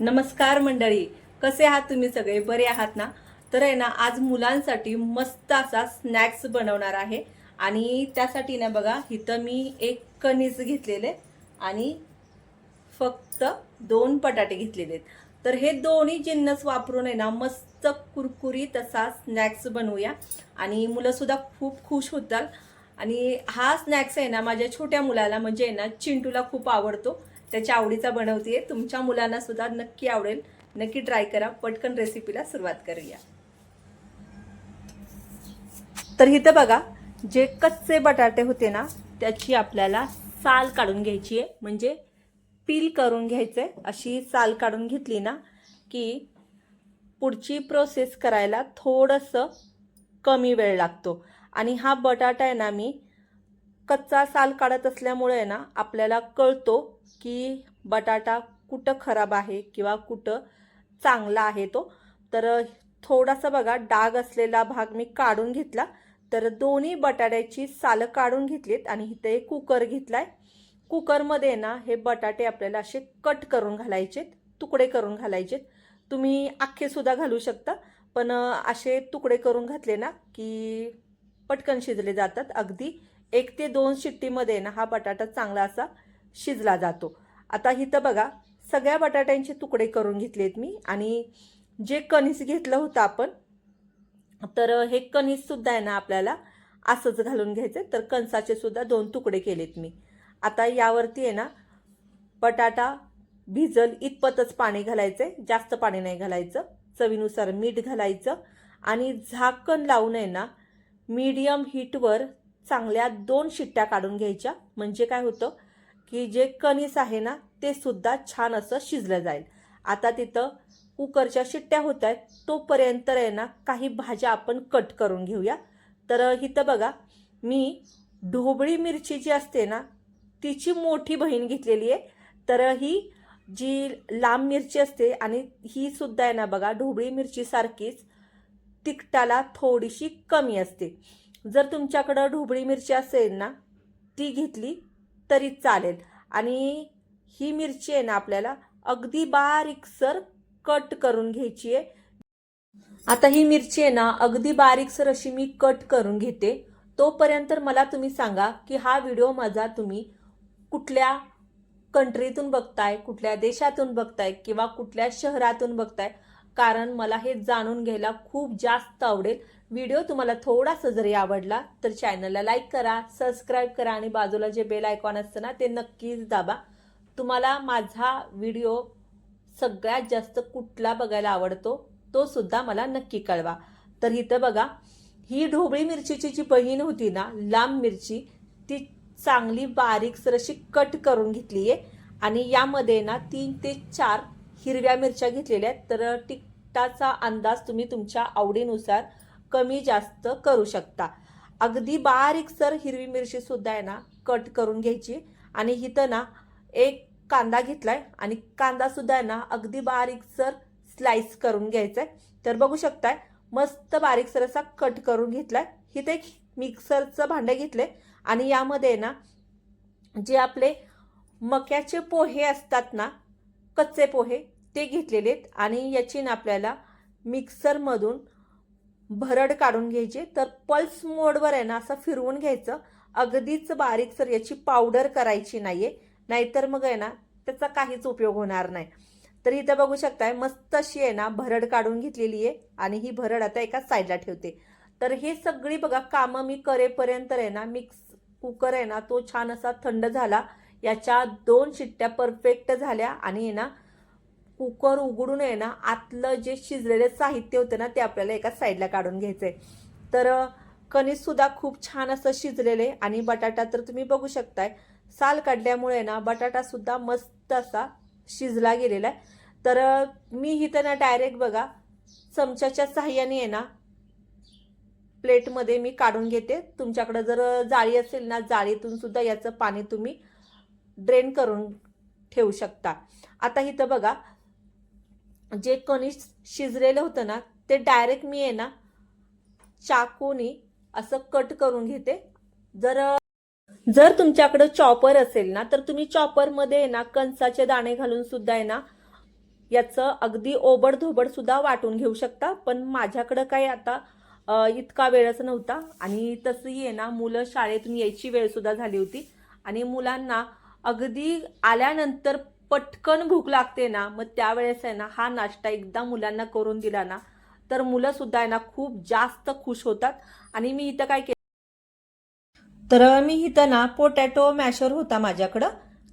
नमस्कार मंडळी कसे आहात तुम्ही सगळे? बरे आहात ना? तर आहे ना आज मुलांसाठी मस्त असा स्नॅक्स बनवणार आहे. आणि त्यासाठी ना बघा इथं मी एक कणीस घेतलेले आणि फक्त दोन बटाटे घेतलेले आहेत. तर हे दोन्ही जिन्नस वापरून आहे ना मस्त कुरकुरीत असा स्नॅक्स बनवूया. आणि मुलंसुद्धा खूप खुश होतात. आणि हा स्नॅक्स आहे ना माझ्या छोट्या मुलाला म्हणजे आहे ना चिंटूला खूप आवडतो. त्याच्या आवडीचा बनवते तुमच्या मुलांना सुद्धा नक्की आवडेल. नक्की ट्राय करा. पटकन रेसिपीला सुरुवात करूया. तर इथं बघा जे कच्चे बटाटे होते ना त्याची आपल्याला साल काढून घ्यायची आहे म्हणजे पील करून घ्यायचं आहे अशी साल काढून घेतली ना की पुढची प्रोसेस करायला थोडंसं कमी वेळ लागतो. आणि हा बटाटा आहे ना मी कच्चा साल काढत असल्यामुळे ना आपल्याला कळतो की बटाटा कुठं खराब आहे किंवा कुठं चांगला आहे तो. तर थोडासा बघा डाग असलेला भाग मी काढून घेतला. तर दोन्ही बटाट्याची सालं काढून घेतलीत आणि इथे एक कुकर घेतलाय. कुकरमध्ये ना हे बटाटे आपल्याला असे कट करून घालायचेत तुकडे करून घालायचेत. तुम्ही अख्खे सुद्धा घालू शकता पण असे तुकडे करून घातले ना की पटकन शिजले जातात अगदी. एक ते दोन शिट्टीमध्ये ना हा बटाटा चांगला असा शिजला जातो. आता इथं बघा सगळ्या बटाट्यांचे तुकडे करून घेतलेत मी आणि जे कणीस घेतलं होतं आपण तर हे कणीससुद्धा आहे ना आपल्याला असंच घालून घ्यायचं तर कणसाचे सुद्धा दोन तुकडे केलेत मी. आता यावरती आहे ना बटाटा भिजल इतपतच पाणी घालायचं आहे जास्त पाणी नाही घालायचं. चवीनुसार मीठ घालायचं आणि झाकण लावून आहे ना मीडियम हीटवर चांगल्या दोन शिट्ट्या काढून घ्यायच्या. म्हणजे काय होतं की जे कणीस आहे ना ते सुद्धा छान असं शिजलं जाईल. आता तिथं कुकरच्या शिट्ट्या होत आहेत तोपर्यंत आहे ना काही भाज्या आपण कट करून घेऊया. तर इथं बघा मी ढोबळी मिरची जी असते ना तिची मोठी बहीण घेतलेली आहे. तर ही जी लांब मिरची असते आणि ही सुद्धा आहे ना बघा ढोबळी मिरचीसारखीच तिखटाला थोडीशी कमी असते. जर तुमच्याकडं ढोबळी मिरची असेल ना ती घेतली तरी चालेल. आणि ही मिरची आहे ना आपल्याला अगदी बारीकसर कट करून घ्यायची आहे. आता ही मिरची आहे ना अगदी बारीकसर अशी मी कट करून घेते. तोपर्यंत मला तुम्ही सांगा की हा व्हिडिओ माझा तुम्ही कुठल्या कंट्रीतून बघताय कुठल्या देशातून बघताय किंवा कुठल्या शहरातून बघताय? कारण मला हे जाणून घ्यायला खूप जास्त आवडेल. व्हिडिओ तुम्हाला थोडासा जरी आवडला तर चॅनलला लाईक करा सबस्क्राईब करा आणि बाजूला जे बेल आयकॉन असतं ना ते नक्कीच दाबा. तुम्हाला माझा व्हिडिओ सगळ्यात जास्त कुठला बघायला आवडतो तो सुद्धा मला नक्की कळवा. तर इथं बघा ही ढोबळी मिरचीची जी बहीण होती ना लांब मिरची ती चांगली बारीकसर अशी कट करून घेतली आहे आणि यामध्ये ना तीन ते चार हिरव्या मिरच्या घेतलेल्या आहेत तर टिक त्याचा अंदाज तुम्ही तुमच्या आवडीनुसार कमी जास्त करू शकता. अगदी बारीकसर हिरवी मिरची सुद्धा आहे ना कट करून घ्यायची. आणि इथं ना एक कांदा घेतलाय आणि कांदा सुद्धा आहे ना अगदी बारीकसर स्लाइस करून घ्यायचा आहे तर बघू शकताय मस्त बारीकसर असा कट करून घेतलाय. इथे एक मिक्सरचं भांडं घेतले आणि यामध्ये ना जे आपले मक्याचे पोहे असतात ना कच्चे पोहे ते घेतलेले आहेत आणि याची ना आपल्याला मिक्सरमधून भरड काढून घ्यायची. तर पल्स मोडवर आहे ना असं फिरवून घ्यायचं. अगदीच बारीकसर याची पावडर करायची नाही आहे नाहीतर मग आहे ना त्याचा काहीच उपयोग होणार नाही. तर इथं बघू शकताय मस्त अशी आहे ना भरड काढून घेतलेली आहे आणि ही भरड आता एका साईडला ठेवते. तर हे सगळी बघा कामं मी करेपर्यंत आहे ना मिक्स कुकर आहे ना तो छान असा थंड झाला. याच्या दोन शिट्ट्या परफेक्ट झाल्या आणि आहे ना कुकर उघडून आहे ना आतलं जे शिजलेलं साहित्य होतं ना ते आपल्याला एका साईडला काढून घ्यायचंय. तर कणीस सुद्धा खूप छान असं शिजलेले आणि बटाटा तर तुम्ही बघू शकताय. साल काढल्यामुळे ना बटाटा सुद्धा मस्त असा शिजला गेलेला आहे. तर मी इथं ना डायरेक्ट बघा चमच्याच्या साह्याने आहे ना प्लेटमध्ये मी काढून घेते. तुमच्याकडं जर जाळी असेल ना जाळीतून सुद्धा याचं पाणी तुम्ही ड्रेन करून ठेवू शकता. आता इथं बघा जे कणिश शिजलेलं होतं ना ते डायरेक्ट मी आहे ना चाकूनी असं कट करून घेते. जर जर तुमच्याकडे चॉपर असेल ना तर तुम्ही चॉपरमध्ये ना कणसाचे दाणे घालून सुद्धा आहे ना याचं अगदी ओबड सुद्धा वाटून घेऊ शकता. पण माझ्याकडं काही आता इतका वेळच नव्हता. आणि तसंही आहे ना मुलं शाळेतून यायची वेळसुद्धा झाली होती. आणि मुलांना अगदी आल्यानंतर पटकन भूक लागते ना मग त्यावेळेस आहे ना हा नाश्ता एकदा मुलांना करून दिला ना तर मुलं सुद्धा आहे ना खूप जास्त खुश होतात. आणि मी इथं काय केलं? तर मी इथं ना पोटॅटो मॅशर होता माझ्याकडं.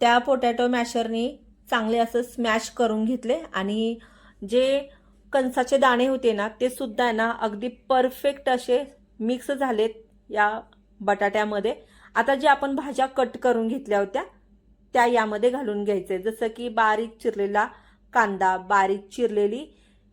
त्या पोटॅटो मॅशरनी चांगले असं स्मॅश करून घेतले. आणि जे कणसाचे दाणे होते ना ते सुद्धा आहे ना अगदी परफेक्ट असे मिक्स झालेत या बटाट्यामध्ये. आता जे आपण भाज्या कट करून घेतल्या होत्या त्या यामध्ये घालून घ्यायचे. जसं की बारीक चिरलेला कांदा बारीक चिरलेली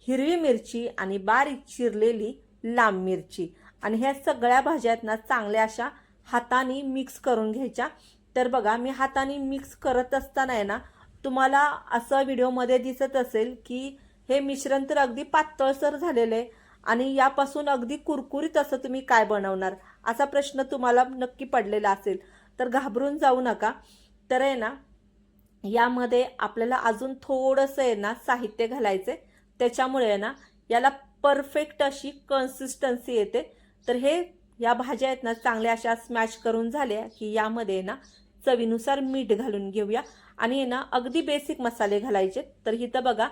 हिरवी मिरची आणि बारीक चिरलेली लांब मिरची. आणि ह्या सगळ्या भाज्या आहेत ना चांगल्या अशा हाताने मिक्स करून घ्यायच्या. तर बघा मी हाताने मिक्स करत असताना आहे ना तुम्हाला असं व्हिडिओमध्ये दिसत असेल की हे मिश्रण तर अगदी पातळसर झालेलं आहे आणि यापासून अगदी कुरकुरीत असं तुम्ही काय बनवणार? असा प्रश्न तुम्हाला नक्की पडलेला असेल. तर घाबरून जाऊ नका. तर आहे ना यामध्ये आपल्याला अजून थोडंसं आहे ना साहित्य घालायचं आहे त्याच्यामुळे आहे ना याला परफेक्ट अशी कन्सिस्टन्सी येते. तर हे या भाज्या आहेत ना चांगल्या अशा स्मॅश करून झाल्या की यामध्ये ना चवीनुसार मीठ घालून घेऊया. आणि ना अगदी बेसिक मसाले घालायचे. तर इथं बघा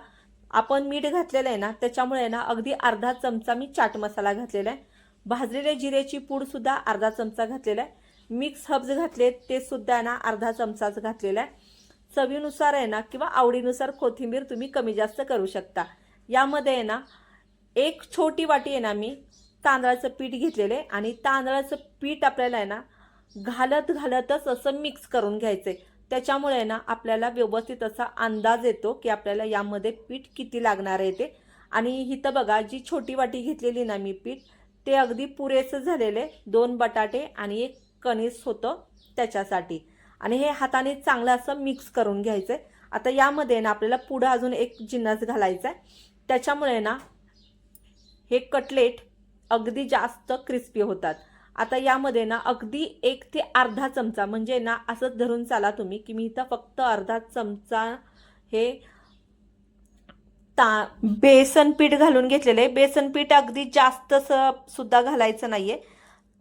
आपण मीठ घातलेलं आहे ना त्याच्यामुळे ना अगदी अर्धा चमचा मी चाट मसाला घातलेला आहे. भाजलेल्या जिऱ्याची पूड सुद्धा अर्धा चमचा घातलेला आहे. मिक्स हब्ज घातले ते सुद्धा ना अर्धा चमचाच घातलेला आहे. चवीनुसार आहे ना किंवा आवडीनुसार कोथिंबीर तुम्ही कमी जास्त करू शकता. यामध्ये आहे ना एक छोटी वाटी आहे ना मी तांदळाचं पीठ घेतलेलं आहे. आणि तांदळाचं पीठ आपल्याला आहे ना घालत घालतच असं मिक्स करून घ्यायचं आहे त्याच्यामुळे आहे ना आपल्याला व्यवस्थित असा अंदाज येतो की आपल्याला यामध्ये पीठ किती लागणार आहे ते. आणि इथं बघा जी छोटी वाटी घेतलेली ना मी पीठ ते अगदी पुरेसं झालेले दोन बटाटे आणि एक कणीस होतं त्याच्यासाठी. आणि हे हाताने चांगलं असं मिक्स करून घ्यायचं आहे आता यामध्ये ना आपल्याला पुढं अजून एक जिन्नस घालायचा आहे त्याच्यामुळे ना हे कटलेट अगदी जास्त क्रिस्पी होतात. आता यामध्ये ना अगदी एक ते अर्धा चमचा म्हणजे ना असंच धरून चाला तुम्ही की मी इथं फक्त अर्धा चमचा हे ता बेसन पीठ घालून घेतलेलं आहे. बेसन पीठ अगदी जास्त सुद्धा घालायचं नाही आहे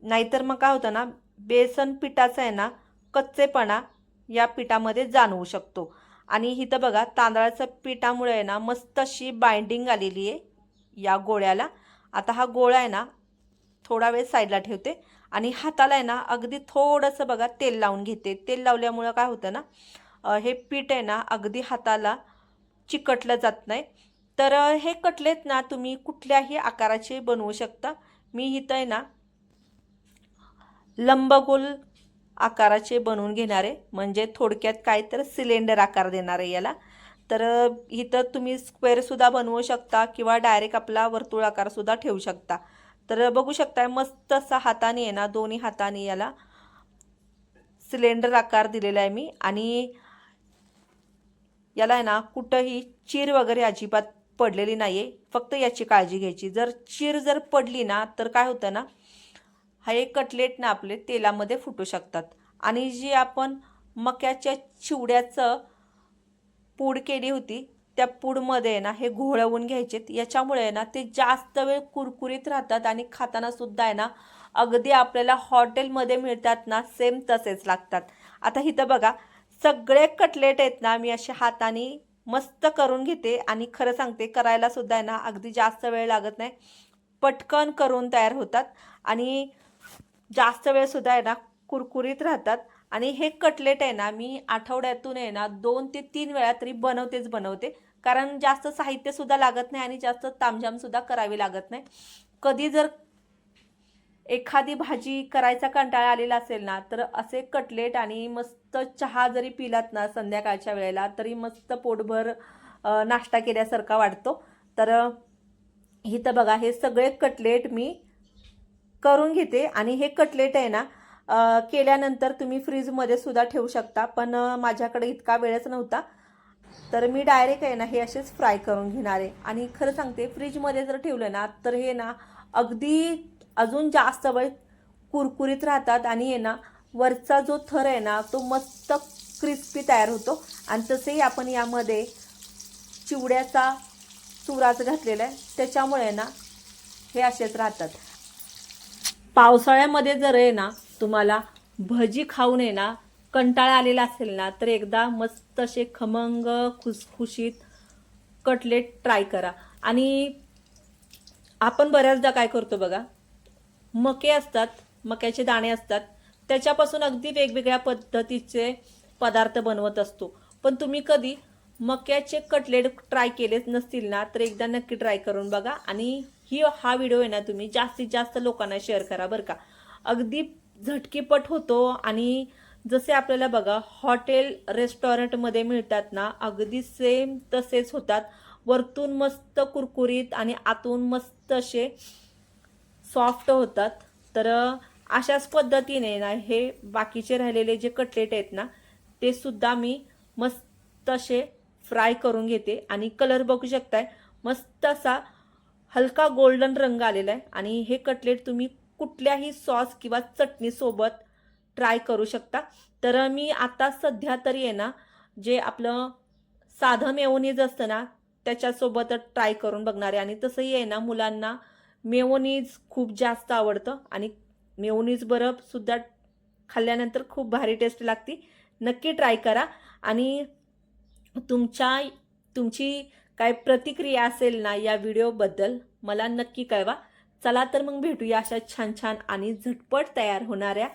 नाहीतर मग काय होतं ना बेसन पिठाचा आहे ना कच्चेपणा या पिठामध्ये जाणवू शकतो. आणि इथं बघा तांदळाच्या पिठामुळे आहे ना मस्त अशी बाइंडिंग आलेली आहे या गोळ्याला. आता हा गोळा आहे ना थोडा वेळ साईडला ठेवते. आणि हाताला आहे ना अगदी थोडंसं बघा तेल लावून घेते. तेल लावल्यामुळं काय होतं ना हे पीठ आहे ना अगदी हाताला चिकटलं जात नाही. तर हे कटलेत ना तुम्ही कुठल्याही आकाराचे बनवू शकता. मी इथं आहे ना लंबगोल आकाराचे बनवून घेणार आहे म्हणजे थोडक्यात काय तर सिलेंडर आकार देणार आहे याला. तर इथं तुम्ही स्क्वेअरसुद्धा बनवू शकता किंवा डायरेक्ट आपला वर्तुळ आकारसुद्धा ठेवू शकता. तर बघू शकताय मस्त असा हाताने आहे ना दोन्ही हाताने याला सिलेंडर आकार दिलेला आहे मी. आणि याला आहे ना कुठंही चीर वगैरे अजिबात पडलेली नाही आहे फक्त याची काळजी घ्यायची. जर चीर जर पडली ना तर काय होतं ना हा एक कटलेट ना आपले तेलामध्ये फुटू शकतात. आणि जी आपण मक्याच्या चिवड्याचं पूड केली होती त्या पूडमध्ये ना हे घोळवून घ्यायचेत याच्यामुळे ना ते जास्त वेळ कुरकुरीत राहतात आणि खाताना सुद्धा आहे ना अगदी आपल्याला हॉटेलमध्ये मिळतात ना सेम तसेच लागतात. आता इथं बघा सगळे कटलेट आहेत ना मी असे हाताने मस्त करून घेते आणि खरं सांगते करायला सुद्धा आहे ना अगदी जास्त वेळ लागत नाही. पटकन करून तयार होतात आणि जास्त वेळ सुद्धा आहे ना कुरकुरीत राहतात. आणि हे कटलेट आहे ना मी आठवड्यातून आहे ना दोन ते तीन वेळा तरी बनवतेच बनवते. कारण जास्त साहित्यसुद्धा लागत नाही आणि जास्त तामझामसुद्धा करावी लागत नाही. कधी जर एखादी भाजी करायचा कंटाळा आलेला असेल ना तर असे कटलेट आणि मस्त चहा जरी पिलात ना संध्याकाळच्या वेळेला तरी मस्त पोटभर नाश्ता केल्यासारखा वाटतो. तर इथं बघा हे सगळे कटलेट मी करून घेते आणि हे कटलेट आहे ना केल्यानंतर तुम्ही फ्रीजमध्ये सुद्धा ठेवू शकता. पण माझ्याकडे इतका वेळच नव्हता. तर मी डायरेक्ट आहे ना हे असेच फ्राय करून घेणार आहे. आणि खरं सांगते फ्रीजमध्ये जर ठेवलं ना तर हे ना अगदी अजून जास्त वेळ कुरकुरीत राहतात. आणि आहे ना वरचा जो थर आहे ना तो मस्त क्रिस्पी तयार होतो. आणि तसेही आपण यामध्ये चिवड्याचा चुराच घातलेला आहे. त्याच्यामुळे ना हे असेच राहतात. पावसाळ्यामध्ये जर आहे ना तुम्हाला भजी खाऊन आहे ना कंटाळा आलेला असेल ना तर एकदा मस्त असे खमंग खुसखुशीत कटलेट ट्राय करा. आणि आपण बऱ्याचदा काय करतो बघा मके असतात मक्याचे दाणे असतात त्याच्यापासून अगदी वेगवेगळ्या पद्धतीचे पदार्थ बनवत असतो. पण तुम्ही कधी मक्याचे कटलेट ट्राय केलेच नसतील ना तर एकदा नक्की ट्राय करून बघा. आणि ही हा व्हिडिओ आहे ना तुम्ही जास्तीत जास्त लोकांना शेअर करा बरं का. अगदी झटकीपट होतो आणि जसे आपल्याला बघा हॉटेल रेस्टॉरंटमध्ये मिळतात ना अगदी सेम तसेच होतात. वरतून मस्त कुरकुरीत आणि आतून मस्त असे सॉफ्ट होतात. तर अशाच पद्धतीने ना हे बाकीचे राहिलेले जे कटलेट आहेत ना ते सुद्धा मी मस्त असे फ्राय करून घेते आणि कलर बघू शकताय मस्त असा हलका गोल्डन रंग आलेला आहे आणि हे कटलेट तुम्ही कुठल्याही सॉस किंवा चटणीसोबत ट्राय करू शकता. तर मी आता सध्या तरी आहे ना जे आपलं साधं मेवनीज असतं ना त्याच्यासोबत ट्राय करून बघणार आहे. आणि तसंही आहे ना मुलांना मेवनीज खूप जास्त आवडतं. आणि मेवनीज बरं सुद्धा खाल्ल्यानंतर खूप भारी टेस्ट लागते. नक्की ट्राय करा. आणि तुमच्या तुमची काय प्रतिक्रिया असेल ना या व्हिडिओबद्दल मला नक्की कळवा. चला तर मग भेटूया अशा छान छान आणि झटपट तयार होणाऱ्या